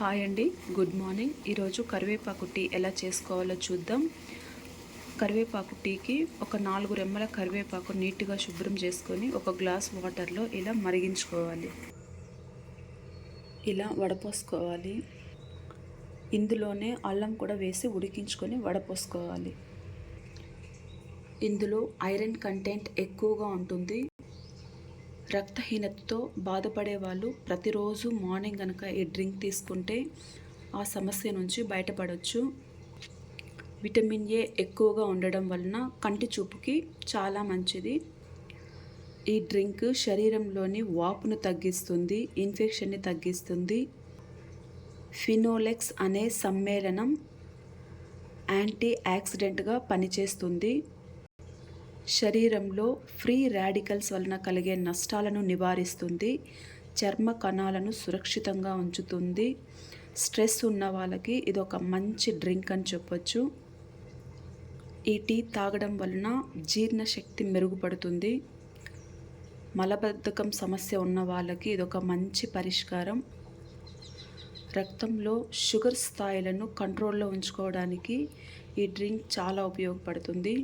Hi అండి. Good morning. ఈరోజు కరివేపాకు టీ ఎలా చేసుకోవాలో చూద్దాం. కరివేపాకు టీకి ఒక నాలుగు రెమ్మల కరివేపాకు నీట్గా శుభ్రం చేసుకొని ఒక గ్లాస్ వాటర్లో ఇలా మరిగించుకోవాలి. ఇలా వడపోసుకోవాలి. ఇందులోనే అల్లం కూడా వేసి ఉడికించుకొని వడపోసుకోవాలి. ఇందులో ఐరన్ కంటెంట్ ఎక్కువగా ఉంటుంది. రక్తహీనతతో బాధపడే వాళ్ళు ప్రతిరోజు మార్నింగ్ కనుక ఈ డ్రింక్ తీసుకుంటే ఆ సమస్య నుంచి బయటపడవచ్చు విటమిన్ ఏ ఎక్కువగా ఉండడం వలన కంటి చూపుకి చాలా మంచిది. ఈ డ్రింక్ శరీరంలోని వాపును తగ్గిస్తుంది ఇన్ఫెక్షన్ని తగ్గిస్తుంది. ఫినోలెక్స్ అనే సమ్మేళనం యాంటీ యాక్సిడెంట్గా పనిచేస్తుంది. శరీరంలో ఫ్రీ రాడికల్స్ వలన కలిగే నష్టాలను నివారిస్తుంది చర్మ కణాలను సురక్షితంగా ఉంచుతుంది. స్ట్రెస్ ఉన్న వాళ్ళకి ఇది ఒక మంచి డ్రింక్ అని చెప్పొచ్చు. ఈ టీ తాగడం వలన జీర్ణశక్తి మెరుగుపడుతుంది. మలబద్ధకం సమస్య ఉన్న వాళ్ళకి ఇది ఒక మంచి పరిష్కారం. రక్తంలో షుగర్ స్థాయిలను కంట్రోల్లో ఉంచుకోవడానికి ఈ డ్రింక్ చాలా ఉపయోగపడుతుంది.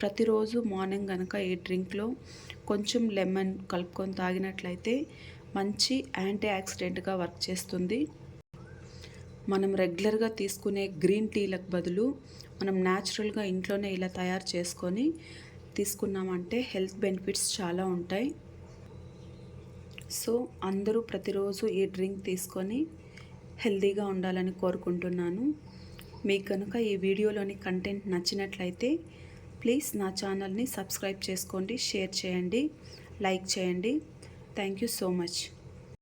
ప్రతిరోజు మార్నింగ్ కనుక ఈ డ్రింక్లో కొంచెం లెమన్ కలుపుకొని తాగినట్లయితే మంచి యాంటీ యాక్సిడెంట్గా వర్క్ చేస్తుంది. మనం రెగ్యులర్గా తీసుకునే గ్రీన్ టీలకు బదులు మనం న్యాచురల్గా ఇంట్లోనే ఇలా తయారు చేసుకొని తీసుకున్నామంటే హెల్త్ బెనిఫిట్స్ చాలా ఉంటాయి. సో అందరూ ప్రతిరోజు ఈ డ్రింక్ తీసుకొని హెల్తీగా ఉండాలని కోరుకుంటున్నాను. మీకు కనుక ఈ వీడియోలోని కంటెంట్ నచ్చినట్లయితే ప్లీజ్ నా ఛానల్ని సబ్స్క్రైబ్ చేసుకోండి షేర్ చేయండి లైక్ చేయండి. Thank you so much